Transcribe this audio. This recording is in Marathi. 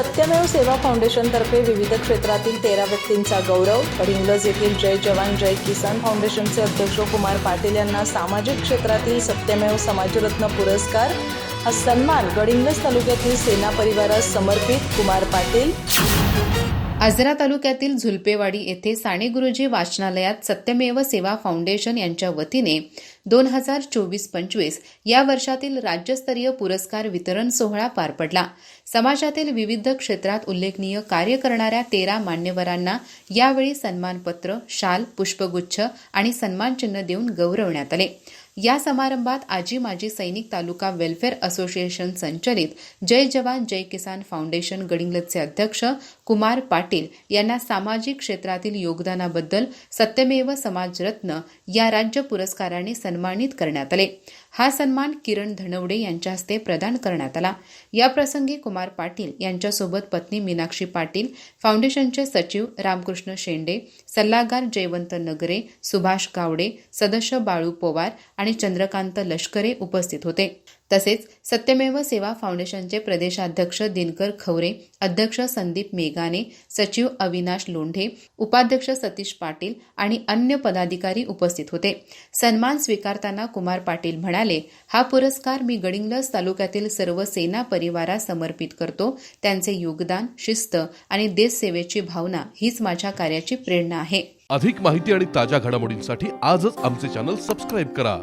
सत्यमेव सेवा फाउंडेशनतर्फे विविध क्षेत्रातील तेरा व्यक्तींचा गौरव. कडिंग्लज येथील जय जवान जय किसान फाउंडेशनचे अध्यक्ष कुमार पाटील यांना सामाजिक क्षेत्रातील सत्यमेव समाजरत्न पुरस्कार. हा सन्मान गडिंग्लज तालुक्यातील सेना परिवारास समर्पित. कुमार पाटील आजरा तालुक्यातील झुलपेवाडी येथे साने गुरुजी वाचनालयात सत्यमेव सेवा फाउंडेशन यांच्या वतीने दोन हजार चोवीस पंचवीस या वर्षातील राज्यस्तरीय पुरस्कार वितरण सोहळा पार पडला. समाजातील विविध क्षेत्रात उल्लेखनीय कार्य करणाऱ्या तेरा मान्यवरांना यावेळी सन्मानपत्र शाल पुष्पगुच्छ आणि सन्मानचिन्ह देऊन गौरवण्यात आले. या समारंभात आजी माजी सैनिक तालुका वेलफेअर असोसिएशन संचलित जय जवान जय किसान फाउंडेशन गडिंग्लजचे अध्यक्ष कुमार पाटील यांना सामाजिक क्षेत्रातील योगदानाबद्दल सत्यमेव समाजरत्न या राज्य पुरस्काराने सन्मानित करण्यात आले. हा सन्मान किरण धनवडे यांच्या हस्ते प्रदान करण्यात आला. या प्रसंगी कुमार पाटील यांच्यासोबत पत्नी मीनाक्षी पाटील फाउंडेशनचे सचिव रामकृष्ण शेंडे सल्लागार जयवंत नगरे सुभाष गावडे सदस्य बाळू पवार आणि चंद्रकांत लष्करे उपस्थित होते. तसेच सत्यमेव सेवा फाउंडेशनचे प्रदेशाध्यक्ष दिनकर खवरे अध्यक्ष संदीप मेघाने सचिव अविनाश लोंढे उपाध्यक्ष सतीश पाटील आणि अन्य पदाधिकारी उपस्थित होते. सन्मान स्वीकारताना कुमार पाटील म्हणाले हा पुरस्कार मी गडिंगलज तालुक्यातील सर्व सेना परिवारास समर्पित करतो. त्यांचे योगदान शिस्त आणि देशसेवेची भावना हीच माझ्या कार्याची प्रेरणा आहे. अधिक माहिती आणि ताज्या घडामोडींसाठी आजच आमचे चॅनल सबस्क्राईब करा.